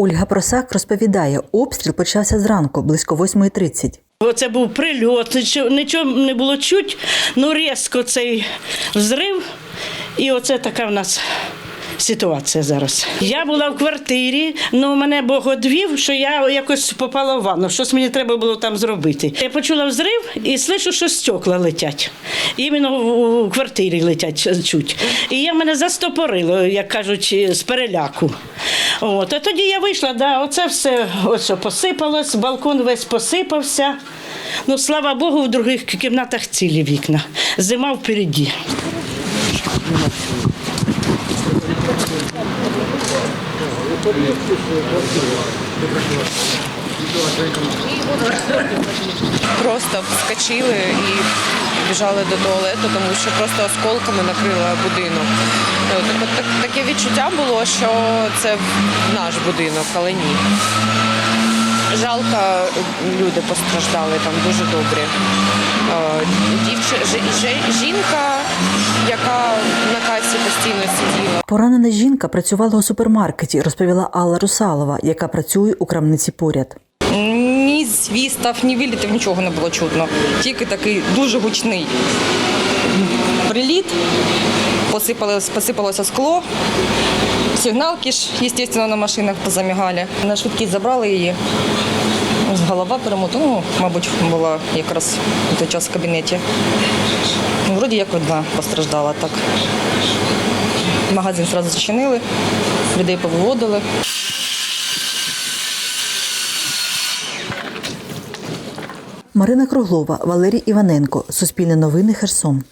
Ольга Просак розповідає, обстріл почався зранку, близько 8.30. Оце був прильот, нічого, не було чуть, ну різко цей взрив, і оце така в нас ситуація зараз. Я була в квартирі, але мене Бог одвів, що я якось попала в ванну, щось мені треба було там зробити. Я почула взрив і слышу, що стекла летять. Іменно в- квартирі летять чуть. І я мене застопорило, як кажуть, з переляку. От, а тоді я вийшла, да, оце все ось посипалось, балкон весь посипався. Ну, слава Богу, в других кімнатах цілі вікна. Зима впереді. Просто вскочили і біжали до туалету, тому що просто осколками накрила будинок. Так, так, таке відчуття було, що це наш будинок, але ні. Жалко, люди постраждали там дуже добрі. Е, жінка, яка на касі постійно сиділа. Поранена жінка працювала у супермаркеті, розповіла Алла Русалова, яка працює у крамниці поряд. Ні свістів, ні вилітів, нічого не було чутно. Тільки такий дуже гучний приліт, посипалося, посипалося скло. Сигналки ж, звісно, на машинах позамігали. На швидкість забрали її. Голова перемотана, ну, мабуть, була якраз в той час в кабінеті. Ну, Вроді як одна постраждала так. Магазин одразу зачинили, людей повиводили. Марина Круглова, Валерій Іваненко, Суспільне новини Херсон.